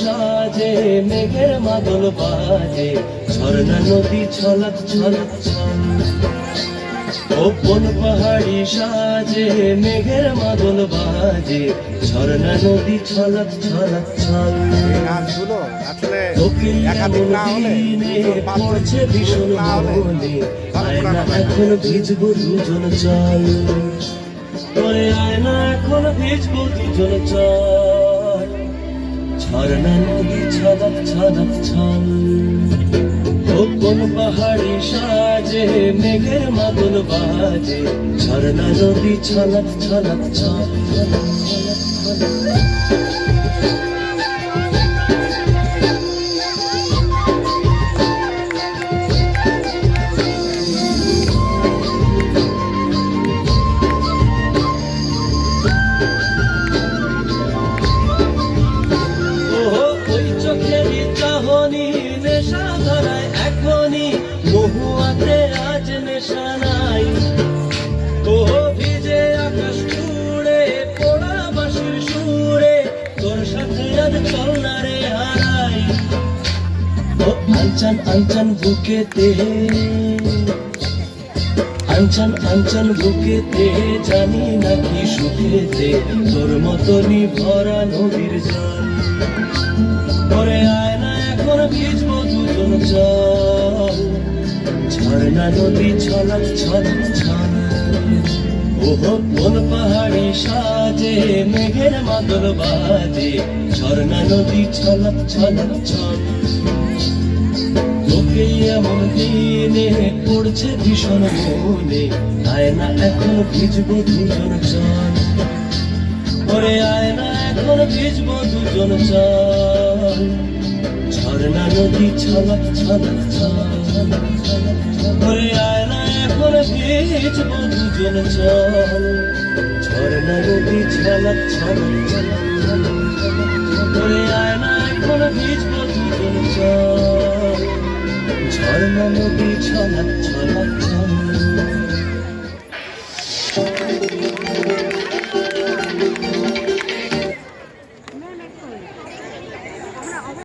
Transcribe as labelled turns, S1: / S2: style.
S1: সাজে মেঘের মাদল বাজে ঝর্ণা নদী ছলক ছলক ছল কোন পাহাড়ি সাজে মেঘের মাদল বাজে ঝর্ণা নদী ছলক ছলক ছল পড়ছে ভীষণ মনে আয়না। এখন ভিজবো দুজন চল। আয়না এখন ভিজবো দুজন চল। ঝর্ণা নদী ছদক ছদক ছল কোন পাহাড়ি সাজে মেঘের মাদল বাজে ঝর্ণা নদী ছলক ছলক ছল ছলক ছলক ছলক ও আনচান আনচান বুকেতে। আনচান আনচান বুকেতে জানি নাকি সুখেতে। তোর মতনই ভরা নদীর জল। ওরে আয় না এখন ভিজবো দুজন চল ঝর্ণা নদী ছলক ছলক ছল ওহো, কোন পাহাড়ি সাজে, মেঘের মাদল বাজে। ঝর্ণা নদী ছলক ছলক ছল লোকে এমন দিনে পড়ছে ভীষণ মনে। আয়না এখন ভিজবো দুজন চল ওরে আয়না এখন ভিজবো দুজন চল ঝর্ণা নদী ছলক ছলক ছল ওরে আয়না এখন ভিজবো দুজন চল ঝর্ণা নদী ছলক ছলক ছলক ওরে আয়না এখন ভিজবো দুজন চল ঝর্ণা নদী